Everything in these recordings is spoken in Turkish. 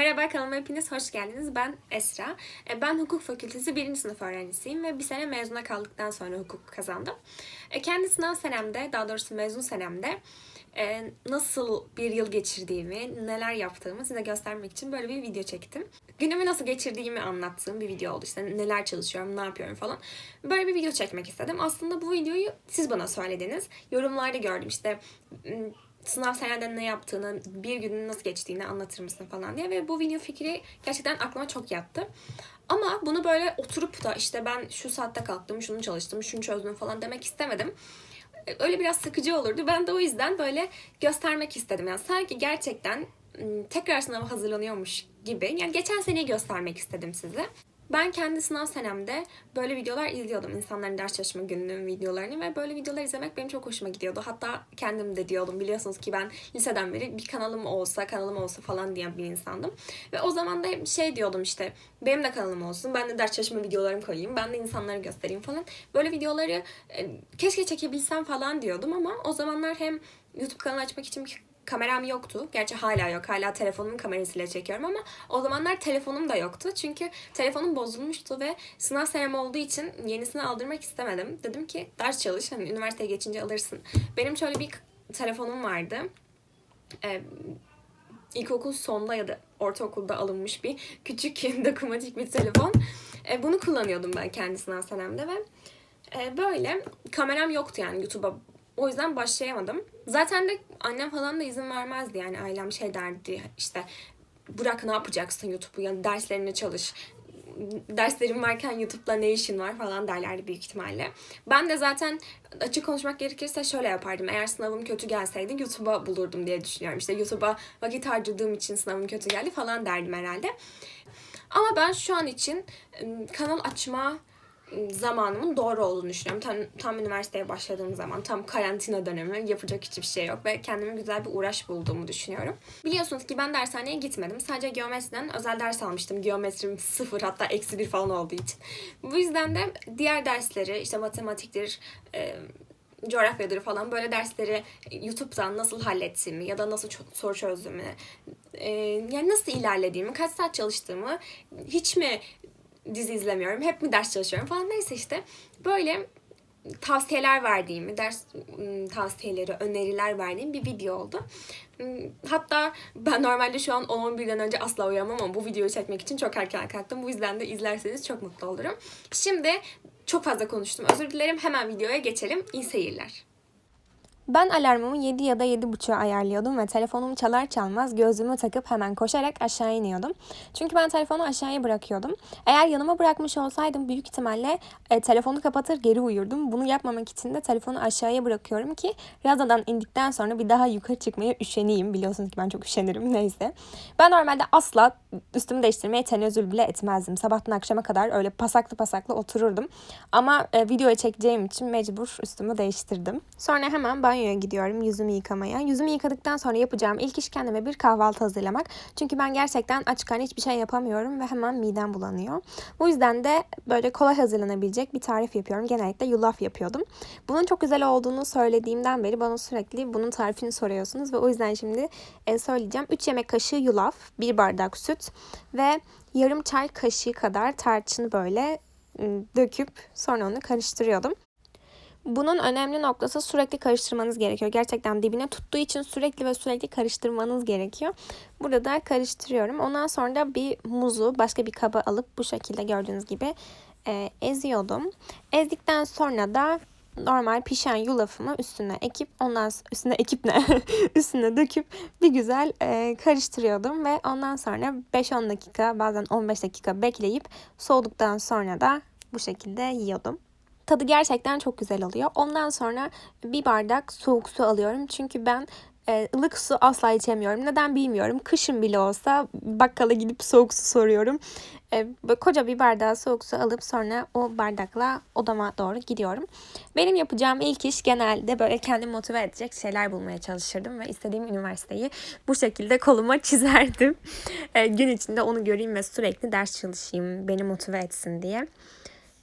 Merhaba kanalıma hepiniz hoş geldiniz. Ben Esra. E, Ben hukuk fakültesi birinci sınıf öğrencisiyim ve bir sene mezuna kaldıktan sonra hukuk kazandım. E, Kendi sınav senemde, daha doğrusu mezun senemde e, nasıl bir yıl geçirdiğimi, neler yaptığımı size göstermek için böyle bir video çektim. Günümü nasıl geçirdiğimi anlattığım bir video oldu. İşte neler çalışıyorum, ne yapıyorum falan. Böyle bir video çekmek istedim. Aslında bu videoyu siz bana söylediniz. Yorumlarda gördüm işte sınav seneden ne yaptığını, bir günün nasıl geçtiğini anlatır mısın falan diye. Ve bu video fikri gerçekten aklıma çok yattı. Ama bunu böyle oturup da işte ben şu saatte kalktım, şunu çalıştım, şunu çözdüm falan demek istemedim. Öyle biraz sıkıcı olurdu. Ben de o yüzden böyle göstermek istedim. Yani sanki gerçekten ım, tekrar sınava hazırlanıyormuş gibi. Yani geçen seneyi göstermek istedim size. Ben kendi sınav senemde böyle videolar izliyordum. İnsanların ders çalışma gününün videolarını ve böyle videolar izlemek benim çok hoşuma gidiyordu. Hatta kendim de diyordum. Biliyorsunuz ki ben liseden beri bir kanalım olsa, kanalım olsa falan diyen bir insandım. Ve o zaman da hep şey diyordum işte benim de kanalım olsun. Ben de ders çalışma videolarımı koyayım. Ben de insanlara göstereyim falan. Böyle videoları e, keşke çekebilsem falan diyordum ama o zamanlar hem YouTube kanalı açmak için kameram yoktu. Gerçi hala yok. Hala telefonumun kamerasıyla çekiyorum ama o zamanlar telefonum da yoktu. Çünkü telefonum bozulmuştu ve sınav senem olduğu için yenisini aldırmak istemedim. Dedim ki ders çalış. Hani üniversiteye geçince alırsın. Benim şöyle bir telefonum vardı. Ee, ilkokul sonda ya da ortaokulda alınmış bir küçük dokunmatik bir telefon. Ee, bunu kullanıyordum ben kendi sınav senemde ve e, böyle kameram yoktu yani YouTube'a o yüzden başlayamadım. Zaten de annem falan da izin vermezdi yani ailem şey derdi işte bırak ne yapacaksın YouTube'u yani derslerine çalış. Derslerim varken YouTube'la ne işin var falan derlerdi büyük ihtimalle. Ben de zaten açık konuşmak gerekirse şöyle yapardım. Eğer sınavım kötü gelseydi YouTube'a bulurdum diye düşünüyorum. İşte YouTube'a vakit harcadığım için sınavım kötü geldi falan derdim herhalde. Ama ben şu an için ım, kanal açma zamanımın doğru olduğunu düşünüyorum. Tam, tam üniversiteye başladığım zaman, tam karantina dönemi yapacak hiçbir şey yok ve kendime güzel bir uğraş bulduğumu düşünüyorum. Biliyorsunuz ki ben dershaneye gitmedim. Sadece geometriden özel ders almıştım. Geometrim sıfır hatta eksi bir falan olduğu için. Bu yüzden de diğer dersleri işte matematiktir, e, coğrafyadır falan böyle dersleri YouTube'dan nasıl hallettiğimi ya da nasıl soru çözdüğümü, e, yani nasıl ilerlediğimi, kaç saat çalıştığımı, hiç mi dizi izlemiyorum, hep mi ders çalışıyorum falan neyse işte böyle tavsiyeler verdiğimi, ders tavsiyeleri, öneriler verdiğim bir video oldu. Hatta ben normalde şu an 10-11'den önce asla uyuyamam ama bu videoyu çekmek için çok erken kalktım. Bu yüzden de izlerseniz çok mutlu olurum. Şimdi çok fazla konuştum. Özür dilerim. Hemen videoya geçelim. İyi seyirler. Ben alarmımı 7 ya da 7.30'a ayarlıyordum ve telefonum çalar çalmaz gözlüğümü takıp hemen koşarak aşağı iniyordum. Çünkü ben telefonu aşağıya bırakıyordum. Eğer yanıma bırakmış olsaydım büyük ihtimalle e, telefonu kapatır geri uyurdum. Bunu yapmamak için de telefonu aşağıya bırakıyorum ki Raza'dan indikten sonra bir daha yukarı çıkmaya üşeneyim. Biliyorsunuz ki ben çok üşenirim neyse. Ben normalde asla üstümü değiştirmeye tenezzül bile etmezdim. Sabahtan akşama kadar öyle pasaklı pasaklı otururdum. Ama e, videoya çekeceğim için mecbur üstümü değiştirdim. Sonra hemen banyoya gidiyorum yüzümü yıkamaya. Yüzümü yıkadıktan sonra yapacağım ilk iş kendime bir kahvaltı hazırlamak. Çünkü ben gerçekten aç karnı hiçbir şey yapamıyorum ve hemen midem bulanıyor. Bu yüzden de böyle kolay hazırlanabilecek bir tarif yapıyorum. Genellikle yulaf yapıyordum. Bunun çok güzel olduğunu söylediğimden beri bana sürekli bunun tarifini soruyorsunuz ve o yüzden şimdi e, söyleyeceğim. 3 yemek kaşığı yulaf, 1 bardak süt ve yarım çay kaşığı kadar tarçını böyle ım, döküp sonra onu karıştırıyordum. Bunun önemli noktası sürekli karıştırmanız gerekiyor. Gerçekten dibine tuttuğu için sürekli ve sürekli karıştırmanız gerekiyor. Burada da karıştırıyorum. Ondan sonra da bir muzu başka bir kaba alıp bu şekilde gördüğünüz gibi e, eziyordum. Ezdikten sonra da normal pişen yulafımı üstüne ekip ondan s- üstüne ekip ne üstüne döküp bir güzel e, karıştırıyordum ve ondan sonra 5-10 dakika bazen 15 dakika bekleyip soğuduktan sonra da bu şekilde yiyordum. Tadı gerçekten çok güzel oluyor. Ondan sonra bir bardak soğuk su alıyorum. Çünkü ben e, ılık su asla içemiyorum. Neden bilmiyorum. Kışın bile olsa bakkala gidip soğuk su soruyorum. E, koca bir bardağı soğuk su alıp sonra o bardakla odama doğru gidiyorum. Benim yapacağım ilk iş genelde böyle kendimi motive edecek şeyler bulmaya çalışırdım ve istediğim üniversiteyi bu şekilde koluma çizerdim. E, gün içinde onu göreyim ve sürekli ders çalışayım, beni motive etsin diye.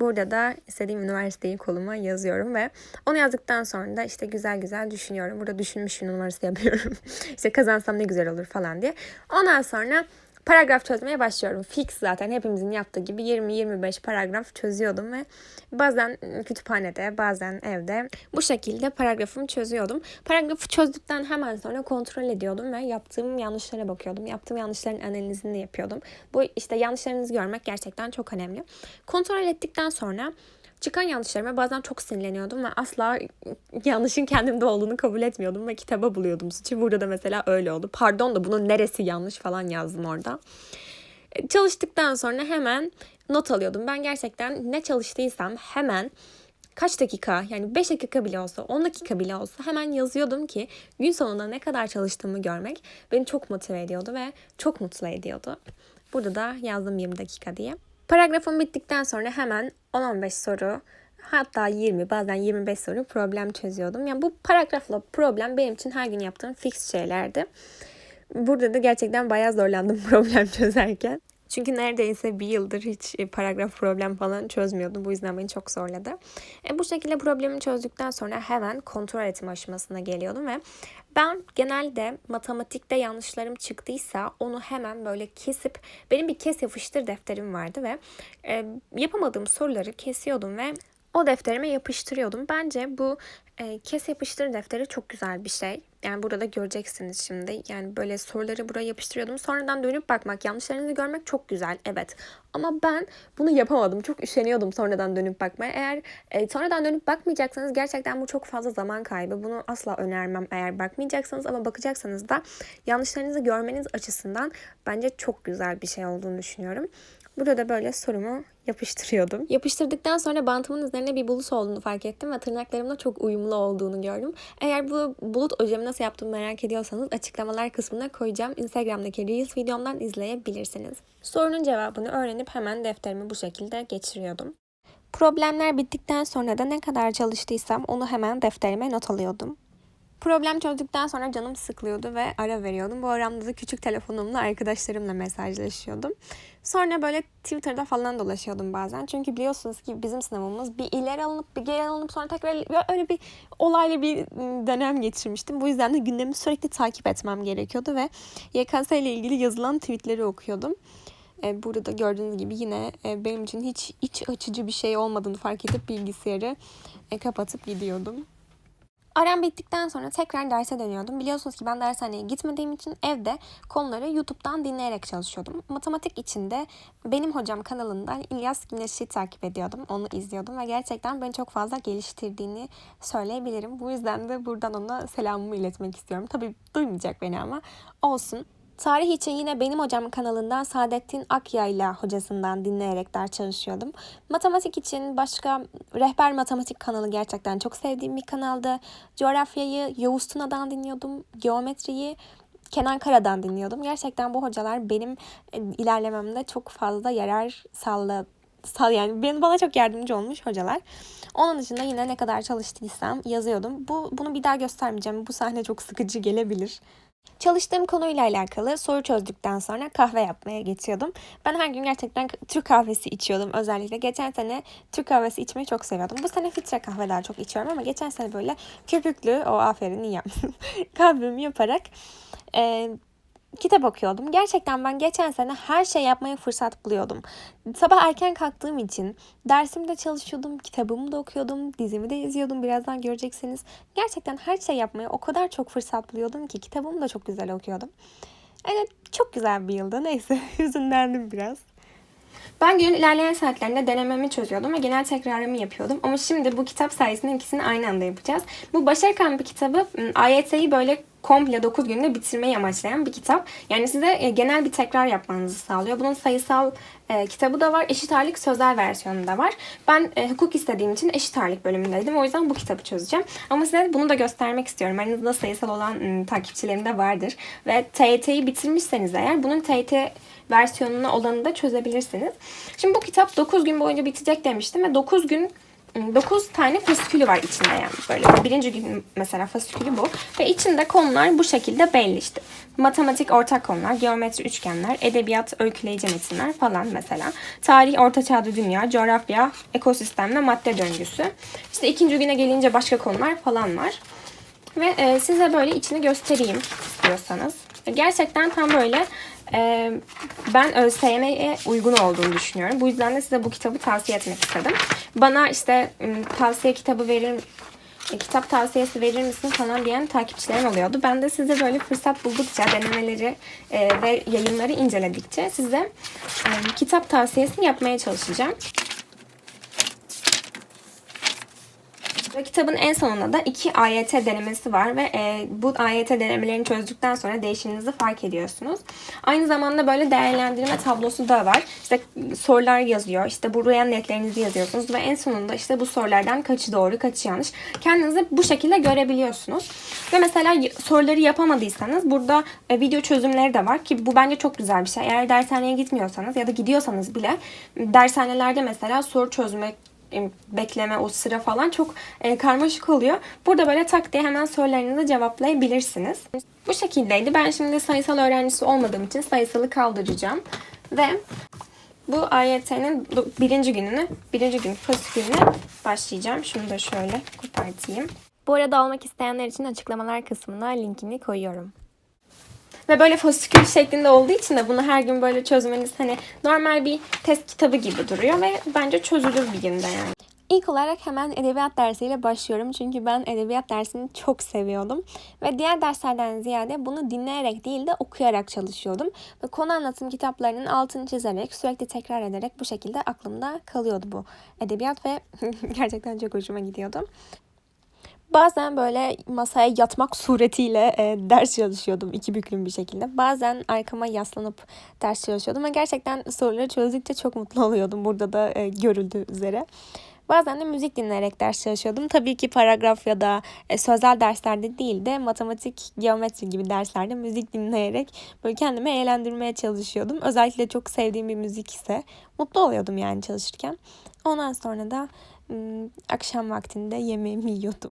Burada da istediğim üniversiteyi koluma yazıyorum ve onu yazdıktan sonra da işte güzel güzel düşünüyorum. Burada düşünmüş numarası yapıyorum. işte kazansam ne güzel olur falan diye. Ondan sonra paragraf çözmeye başlıyorum. Fix zaten hepimizin yaptığı gibi 20-25 paragraf çözüyordum ve bazen kütüphanede bazen evde bu şekilde paragrafımı çözüyordum. Paragrafı çözdükten hemen sonra kontrol ediyordum ve yaptığım yanlışlara bakıyordum. Yaptığım yanlışların analizini yapıyordum. Bu işte yanlışlarınızı görmek gerçekten çok önemli. Kontrol ettikten sonra çıkan yanlışlarıma bazen çok sinirleniyordum ve asla yanlışın kendimde olduğunu kabul etmiyordum ve kitaba buluyordum suçu. Burada da mesela öyle oldu. Pardon da bunun neresi yanlış falan yazdım orada. E, çalıştıktan sonra hemen not alıyordum. Ben gerçekten ne çalıştıysam hemen kaç dakika yani 5 dakika bile olsa 10 dakika bile olsa hemen yazıyordum ki gün sonunda ne kadar çalıştığımı görmek beni çok motive ediyordu ve çok mutlu ediyordu. Burada da yazdım 20 dakika diye. Paragrafım bittikten sonra hemen 10-15 soru hatta 20 bazen 25 soru problem çözüyordum. Yani bu paragrafla problem benim için her gün yaptığım fix şeylerdi. Burada da gerçekten bayağı zorlandım problem çözerken. Çünkü neredeyse bir yıldır hiç e, paragraf problem falan çözmüyordum. Bu yüzden beni çok zorladı. E, bu şekilde problemi çözdükten sonra hemen kontrol etme aşamasına geliyordum ve ben genelde matematikte yanlışlarım çıktıysa onu hemen böyle kesip benim bir kes yapıştır defterim vardı ve e, yapamadığım soruları kesiyordum ve o defterime yapıştırıyordum. Bence bu e, kes yapıştır defteri çok güzel bir şey. Yani burada da göreceksiniz şimdi. Yani böyle soruları buraya yapıştırıyordum. Sonradan dönüp bakmak, yanlışlarınızı görmek çok güzel. Evet. Ama ben bunu yapamadım. Çok üşeniyordum sonradan dönüp bakmaya. Eğer e, sonradan dönüp bakmayacaksanız gerçekten bu çok fazla zaman kaybı. Bunu asla önermem eğer bakmayacaksanız ama bakacaksanız da yanlışlarınızı görmeniz açısından bence çok güzel bir şey olduğunu düşünüyorum. Burada da böyle sorumu yapıştırıyordum. Yapıştırdıktan sonra bantımın üzerine bir bulut olduğunu fark ettim ve tırnaklarımla çok uyumlu olduğunu gördüm. Eğer bu bulut ojemi nasıl yaptığımı merak ediyorsanız açıklamalar kısmına koyacağım. Instagram'daki Reels videomdan izleyebilirsiniz. Sorunun cevabını öğrenip hemen defterimi bu şekilde geçiriyordum. Problemler bittikten sonra da ne kadar çalıştıysam onu hemen defterime not alıyordum. Problem çözdükten sonra canım sıkılıyordu ve ara veriyordum. Bu aramda da küçük telefonumla arkadaşlarımla mesajlaşıyordum. Sonra böyle Twitter'da falan dolaşıyordum bazen. Çünkü biliyorsunuz ki bizim sınavımız bir ileri alınıp bir geri alınıp sonra tekrar öyle bir olaylı bir dönem geçirmiştim. Bu yüzden de gündemi sürekli takip etmem gerekiyordu ve YKS ile ilgili yazılan tweetleri okuyordum. E, burada da gördüğünüz gibi yine e, benim için hiç iç açıcı bir şey olmadığını fark edip bilgisayarı e, kapatıp gidiyordum. Aram bittikten sonra tekrar derse dönüyordum. Biliyorsunuz ki ben dershaneye gitmediğim için evde konuları YouTube'dan dinleyerek çalışıyordum. Matematik içinde benim hocam kanalından İlyas Güneş'i takip ediyordum. Onu izliyordum ve gerçekten beni çok fazla geliştirdiğini söyleyebilirim. Bu yüzden de buradan ona selamımı iletmek istiyorum. Tabii duymayacak beni ama olsun. Tarih için yine benim hocam kanalından Saadettin Akyayla hocasından dinleyerek ders çalışıyordum. Matematik için başka Rehber Matematik kanalı gerçekten çok sevdiğim bir kanaldı. Coğrafyayı Yavuz Tuna'dan dinliyordum. Geometriyi Kenan Kara'dan dinliyordum. Gerçekten bu hocalar benim e, ilerlememde çok fazla yarar sağladı. Sağ, yani benim bana çok yardımcı olmuş hocalar. Onun dışında yine ne kadar çalıştıysam yazıyordum. Bu bunu bir daha göstermeyeceğim. Bu sahne çok sıkıcı gelebilir. Çalıştığım konuyla alakalı soru çözdükten sonra kahve yapmaya geçiyordum. Ben her gün gerçekten Türk kahvesi içiyordum özellikle. Geçen sene Türk kahvesi içmeyi çok seviyordum. Bu sene filtre kahve daha çok içiyorum ama geçen sene böyle köpüklü, o aferin iyi kahvemi yaparak e, kitap okuyordum. Gerçekten ben geçen sene her şey yapmaya fırsat buluyordum. Sabah erken kalktığım için dersimde çalışıyordum, kitabımı da okuyordum, dizimi de izliyordum. Birazdan göreceksiniz. Gerçekten her şey yapmaya o kadar çok fırsat buluyordum ki kitabımı da çok güzel okuyordum. Evet çok güzel bir yıldı. Neyse hüzünlendim biraz. Ben günün ilerleyen saatlerinde denememi çözüyordum ve genel tekrarımı yapıyordum. Ama şimdi bu kitap sayesinde ikisini aynı anda yapacağız. Bu Başarı Kampı kitabı AYT'yi böyle komple 9 günde bitirmeyi amaçlayan bir kitap. Yani size e, genel bir tekrar yapmanızı sağlıyor. Bunun sayısal e, kitabı da var. Eşit ağırlık sözel versiyonu da var. Ben e, hukuk istediğim için eşit ağırlık bölümündeydim. O yüzden bu kitabı çözeceğim. Ama size bunu da göstermek istiyorum. Aranızda sayısal olan ıı, takipçilerim de vardır. Ve TYT'yi bitirmişseniz eğer bunun TYT versiyonunu olanı da çözebilirsiniz. Şimdi bu kitap 9 gün boyunca bitecek demiştim ve 9 gün 9 tane fasikülü var içinde yani böyle. Birinci gün mesela fasikülü bu. Ve içinde konular bu şekilde belli işte. Matematik ortak konular, geometri üçgenler, edebiyat öyküleyici metinler falan mesela. Tarih, orta çağda dünya, coğrafya, ekosistem ve madde döngüsü. İşte ikinci güne gelince başka konular falan var. Ve e, size böyle içini göstereyim istiyorsanız. Gerçekten tam böyle Ben ÖSYM'ye uygun olduğunu düşünüyorum. Bu yüzden de size bu kitabı tavsiye etmek istedim. Bana işte tavsiye kitabı verir e, kitap tavsiyesi verir misin falan diyen takipçilerim oluyordu. Ben de size böyle fırsat buldukça denemeleri ve yayınları inceledikçe size kitap tavsiyesi yapmaya çalışacağım. Ve kitabın en sonunda da iki AYT denemesi var ve e, bu AYT denemelerini çözdükten sonra değişiminizi fark ediyorsunuz. Aynı zamanda böyle değerlendirme tablosu da var. İşte sorular yazıyor. İşte buraya netlerinizi yazıyorsunuz ve en sonunda işte bu sorulardan kaçı doğru, kaçı yanlış. Kendinizi bu şekilde görebiliyorsunuz. Ve mesela soruları yapamadıysanız burada e, video çözümleri de var ki bu bence çok güzel bir şey. Eğer dershaneye gitmiyorsanız ya da gidiyorsanız bile dershanelerde mesela soru çözmek bekleme o sıra falan çok e, karmaşık oluyor. Burada böyle tak diye hemen sorularınızı cevaplayabilirsiniz. Bu şekildeydi. Ben şimdi sayısal öğrencisi olmadığım için sayısalı kaldıracağım. Ve bu AYT'nin birinci gününü, birinci gün fasikülüne başlayacağım. Şunu da şöyle kopartayım. Bu arada almak isteyenler için açıklamalar kısmına linkini koyuyorum. Ve böyle fasikül şeklinde olduğu için de bunu her gün böyle çözmeniz hani normal bir test kitabı gibi duruyor ve bence çözülür bir günde yani. İlk olarak hemen edebiyat dersiyle başlıyorum. Çünkü ben edebiyat dersini çok seviyordum. Ve diğer derslerden ziyade bunu dinleyerek değil de okuyarak çalışıyordum. Ve konu anlatım kitaplarının altını çizerek, sürekli tekrar ederek bu şekilde aklımda kalıyordu bu edebiyat ve gerçekten çok hoşuma gidiyordu. Bazen böyle masaya yatmak suretiyle e, ders çalışıyordum iki büklüm bir şekilde. Bazen arkama yaslanıp ders çalışıyordum ve gerçekten soruları çözdükçe çok mutlu oluyordum. Burada da e, görüldüğü üzere. Bazen de müzik dinleyerek ders çalışıyordum. Tabii ki paragraf ya da e, sözel derslerde değil de matematik, geometri gibi derslerde müzik dinleyerek böyle kendimi eğlendirmeye çalışıyordum. Özellikle çok sevdiğim bir müzik ise mutlu oluyordum yani çalışırken. Ondan sonra da akşam vaktinde yemeğimi yiyordum.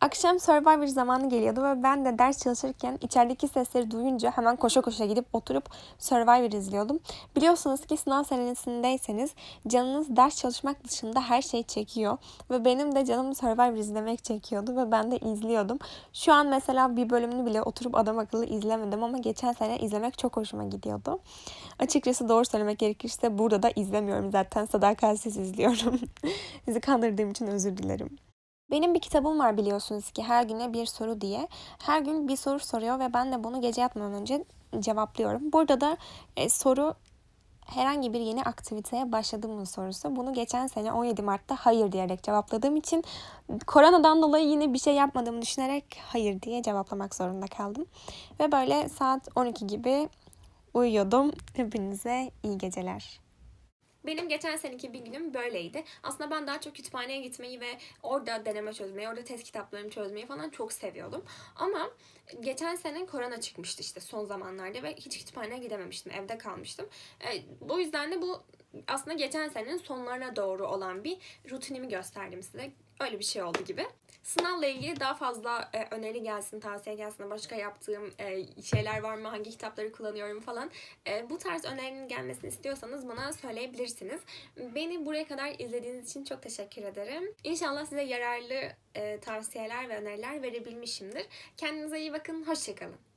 Akşam Survivor zamanı geliyordu ve ben de ders çalışırken içerideki sesleri duyunca hemen koşa koşa gidip oturup Survivor izliyordum. Biliyorsunuz ki sınav senesindeyseniz canınız ders çalışmak dışında her şey çekiyor. Ve benim de canım Survivor izlemek çekiyordu ve ben de izliyordum. Şu an mesela bir bölümünü bile oturup adam akıllı izlemedim ama geçen sene izlemek çok hoşuma gidiyordu. Açıkçası doğru söylemek gerekirse burada da izlemiyorum zaten sadakatsiz izliyorum. Sizi kandırdığım için özür dilerim. Benim bir kitabım var biliyorsunuz ki her güne bir soru diye. Her gün bir soru soruyor ve ben de bunu gece yatmadan önce cevaplıyorum. Burada da e, soru herhangi bir yeni aktiviteye başladığımın sorusu. Bunu geçen sene 17 Mart'ta hayır diyerek cevapladığım için koronadan dolayı yine bir şey yapmadığımı düşünerek hayır diye cevaplamak zorunda kaldım. Ve böyle saat 12 gibi uyuyordum. Hepinize iyi geceler. Benim geçen seneki bir günüm böyleydi. Aslında ben daha çok kütüphaneye gitmeyi ve orada deneme çözmeyi, orada test kitaplarımı çözmeyi falan çok seviyordum. Ama geçen sene korona çıkmıştı işte son zamanlarda ve hiç kütüphaneye gidememiştim. Evde kalmıştım. E, bu yüzden de bu aslında geçen senenin sonlarına doğru olan bir rutinimi gösterdim size. Öyle bir şey oldu gibi. Sınavla ilgili daha fazla e, öneri gelsin, tavsiye gelsin, başka yaptığım e, şeyler var mı, hangi kitapları kullanıyorum falan. E, bu tarz önerinin gelmesini istiyorsanız bana söyleyebilirsiniz. Beni buraya kadar izlediğiniz için çok teşekkür ederim. İnşallah size yararlı e, tavsiyeler ve öneriler verebilmişimdir. Kendinize iyi bakın, hoşçakalın.